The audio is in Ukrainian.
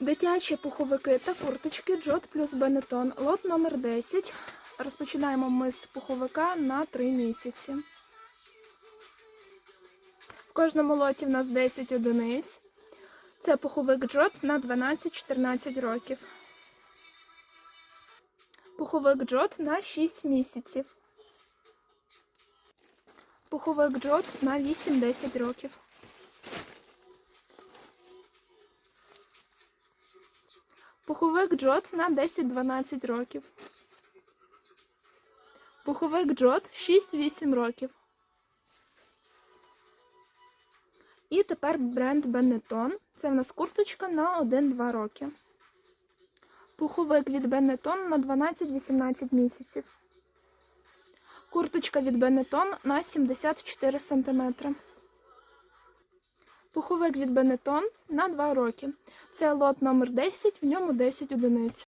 Дитячі пуховики та курточки Джот плюс Бенетон. Лот номер 10. Розпочинаємо ми з пуховика на 3 місяці. В кожному лоті в нас 10 одиниць. Це пуховик Джот на 12-14 років. Пуховик Джот на 6 місяців. Пуховик Джот на 8-10 років. Пуховик Джот на 10-12 років. Пуховик Джот 6-8 років. І тепер бренд Benetton. Це в нас курточка на 1-2 роки. Пуховик від Benetton на 12-18 місяців. Курточка від Benetton на 74 см. Пуховик від Бенетон на 2 роки. Це лот номер 10, в ньому 10 одиниць.